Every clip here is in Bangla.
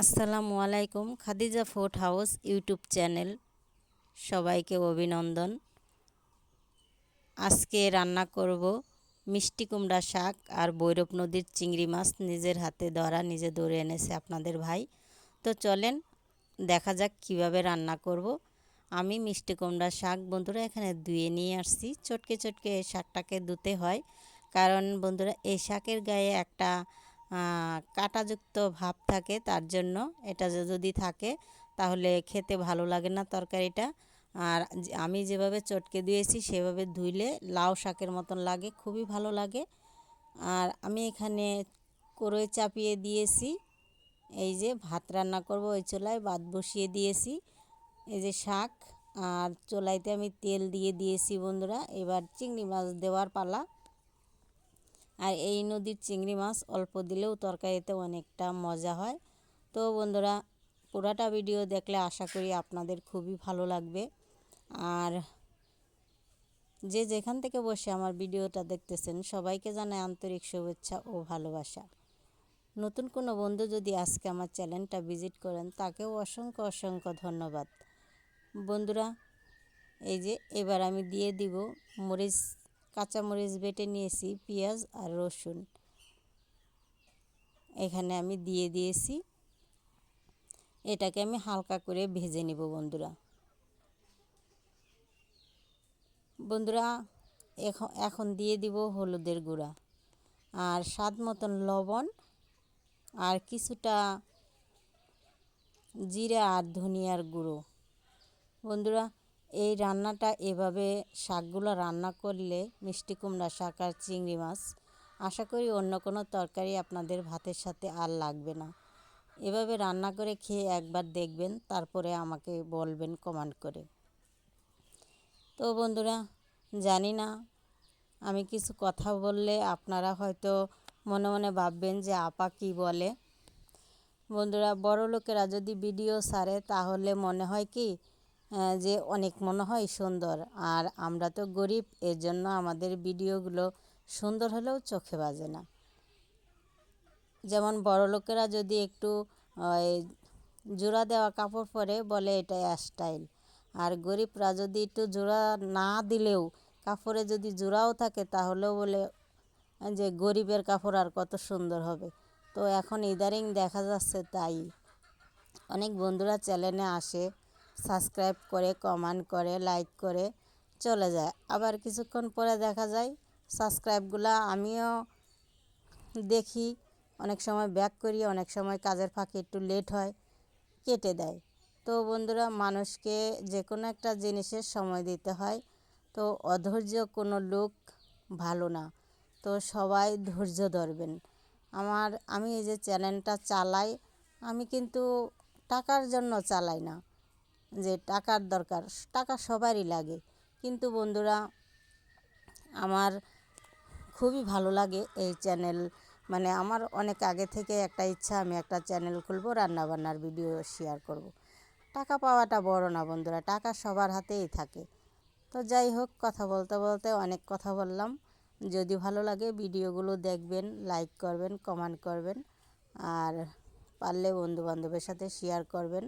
আসসালামু আলাইকুম, Khadija food house YouTube channel সবাইকে অভিনন্দন। আজকে রান্না করব মিষ্টি কুমড়া শাক আর বৈরব নদীর চিংড়ি মাছ নিজের হাতে ধরা, নিজে ধরে এনেছে আপনাদের ভাই। তো চলেন দেখা যাক কীভাবে রান্না করব। আমি মিষ্টি কুমড়া শাক বন্ধুরা এখানে ধুয়ে নিয়ে আসছি। চটকে চটকে শাকটাকে ধুতে হয়। কারণ বন্ধুরা, এই শাকের গায়ে একটা কাঁটাযুক্ত ভাব থাকে তার জন্য। এটা যদি থাকে, তাহলে খেতে ভালো লাগে না তরকারিটা। আর আমি যেভাবে চটকে দিয়েছি, সেভাবে ধুইলে লাউ শাকের মতন লাগে, খুবই ভালো লাগে। আর আমি এখানে করই চাপিয়ে দিয়েছি। এই যে ভাত রান্না করব, ওই চোলায় ভাত বসিয়ে দিয়েছি। এই যে শাক, আর চোলাইতে আমি তেল দিয়ে দিয়েছি বন্ধুরা। এবার চিংড়ি মাছ দেওয়ার পালা। আর এই নদীর চিংড়ি মাছ অল্প দিলেও তরকারিতে অনেকটা মজা হয়। তো বন্ধুরা, পুরাটা ভিডিও দেখলে আশা করি আপনাদের খুবই ভালো লাগবে। আর যে যেখান থেকে বসে আমার ভিডিওটা দেখতেছেন, সবাইকে জানাই আন্তরিক শুভেচ্ছা ও ভালোবাসা। নতুন কোনো বন্ধু যদি আজকে আমার চ্যানেলটা ভিজিট করেন, তাকেও অসংখ্য অসংখ্য ধন্যবাদ। বন্ধুরা, এই যে এবার আমি দিয়ে দিব মরিচ কাঁচামরিচ বেটে নিয়েছি, পেঁয়াজ আর রসুন। এখানে আমি দিয়ে দিয়েছি। এটাকে আমি হালকা করে ভেজে নিব বন্ধুরা। বন্ধুরা এখন এখন দিয়ে দিব হলুদের গুঁড়া আর স্বাদ মতন লবণ আর কিছুটা জিরা আর ধনিয়ার গুঁড়ো। বন্ধুরা এই রান্নাটা এভাবে শাকগুলো রান্না করলে মিষ্টি কুমড়া শাক আর চিংড়ি মাছ, আশা করি অন্য কোনো তরকারি আপনাদের ভাতের সাথে আর লাগবে না। এভাবে রান্না করে খেয়ে একবার দেখবেন, তারপরে আমাকে বলবেন কমেন্ট করে। তো বন্ধুরা, জানি না, আমি কিছু কথা বললে আপনারা হয়তো মনে মনে ভাববেন যে আপা কি বলে। বন্ধুরা বড় লোকেরা যদি ভিডিও সারে তাহলে মনে হয় কি যে অনেক মনে হয় সুন্দর। আর আমরা তো গরিব এর জন্য আমাদের ভিডিওগুলো সুন্দর হলেও চোখে বাজে না। যেমন বড় লোকেরা যদি একটু জোড়া দেওয়া কাপড় পরে বলে এটা স্টাইল আর গরিবরা যদি একটু জোড়া না দিলেও কাপড়ে যদি জোড়াও থাকে তাহলেও বলে যে গরিবের কাপড় আর কত সুন্দর হবে। তো এখন ইদারিং দেখা যাচ্ছে তাই। অনেক বন্ধুরা চ্যানেলে আসে সাবস্ক্রাইব করে, কমেন্ট করে, লাইক করে চলে যায়। আবার কিছুক্ষণ পরে দেখা যায় সাবস্ক্রাইবগুলো আমিও দেখি, অনেক সময় ব্যাক করি, অনেক সময় কাজের ফাঁকে একটু লেট হয়, কেটে দেয়। তো বন্ধুরা, মানুষকে যে কোনো একটা জিনিসের সময় দিতে হয়। তো অধৈর্য কোনো লোক ভালো না। তো সবাই ধৈর্য ধরবেন। আমার, আমি এই যে চ্যানেলটা চালাই, আমি কিন্তু টাকার জন্য চালাই না। যে টাকার দরকার, টাকা সবারই লাগে। কিন্তু বন্ধুরা, আমার খুবই ভালো লাগে এই চ্যানেল। মানে আমার অনেক আগে থেকে একটা ইচ্ছা, আমি একটা চ্যানেল খুলবো, রান্নাবান্নার ভিডিও শেয়ার করব। টাকা পাওয়াটা বড় না বন্ধুরা, টাকা সবার হাতেই থাকে। তো যাই হোক, কথা বলতে বলতে অনেক কথা বললাম। যদি ভালো লাগে ভিডিওগুলো দেখবেন লাইক করবেন কমেন্ট করবেন, আর পারলে বন্ধুবান্ধবের সাথে শেয়ার করবেন।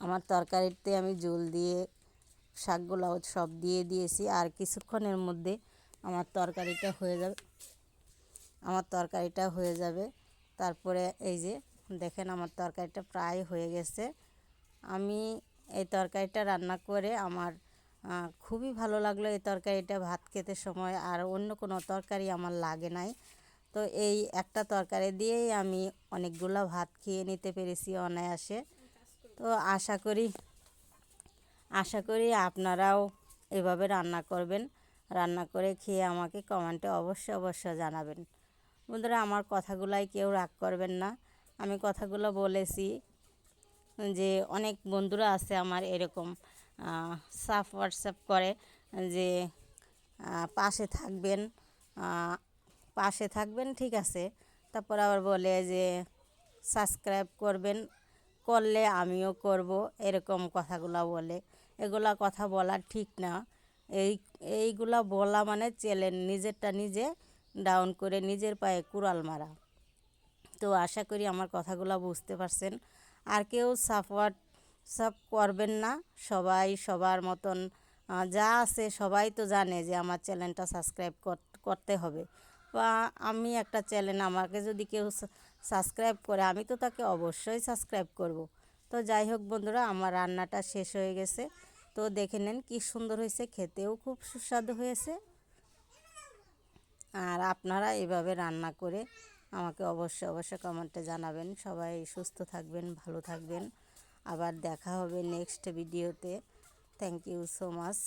আমার তরকারিতে আমি জল দিয়ে, শাকগুলো সব দিয়ে দিয়েছি। আর কিছুক্ষণের মধ্যে আমার তরকারিটা হয়ে যাবে, আমার তরকারিটা হয়ে যাবে। তারপরে এই যে, দেখেন আমার তরকারিটা প্রায় হয়ে গেছে। আমি এই তরকারিটা রান্না করে আমার খুবই ভালো লাগল এই তরকারিটা ভাত খেতে সময়। আর অন্য কোনো তরকারি আমার লাগে নাই। তো এই একটা তরকারি দিয়েই আমি অনেকগুলো ভাত খেয়ে নিতে পেরেছি অনায়াসে। তো আশা করি আশা করি আপনারাও এভাবে রান্না করবেন। রান্না করে খেয়ে আমাকে কমেন্টে অবশ্যই অবশ্যই জানাবেন। বন্ধুরা, আমার কথাগুলাই কেউ রাগ করবেন না। আমি কথাগুলো বলেছি যে, অনেক বন্ধুরা আছে আমার এরকম সাফ হোয়াটসঅ্যাপ করে যে পাশে থাকবেন পাশে থাকবেন, ঠিক আছে। তারপর আবার বলে যে, সাবস্ক্রাইব করবেন করলে আমিও করব, এরকম কথাগুলো বলে। এগুলা কথা বলা ঠিক না। এই, এইগুলা বলা মানে চ্যালেঞ্জ নিজেরটা নিজে ডাউন করে নিজের পায়ে কুড়াল মারা। তো আশা করি আমার কথাগুলো বুঝতে পারছেন। আর কেউ সাপোর্ট সব করবেন না। সবাই সবার মতন যা আছে সবাই তো জানে যে আমার চ্যানেলটা সাবস্ক্রাইব করতে হবে। বা আমি একটা চ্যানেল আমাকে যদি কেউ সাবস্ক্রাইব করে আমি তো তাকে অবশ্যই সাবস্ক্রাইব করব। তো যাই হোক বন্ধুরা, আমার রান্নাটা শেষ হয়ে গেছে। তো দেখে নেন কি সুন্দর হয়েছে, খেতেও খুব সুস্বাদু হয়েছে। আর আপনারা এভাবে রান্না করে আমাকে অবশ্যই অবশ্যই কমেন্টে জানাবেন। সবাই সুস্থ থাকবেন, ভালো থাকবেন। আবার দেখা হবে নেক্সট ভিডিওতে থ্যাংক ইউ সো মাচ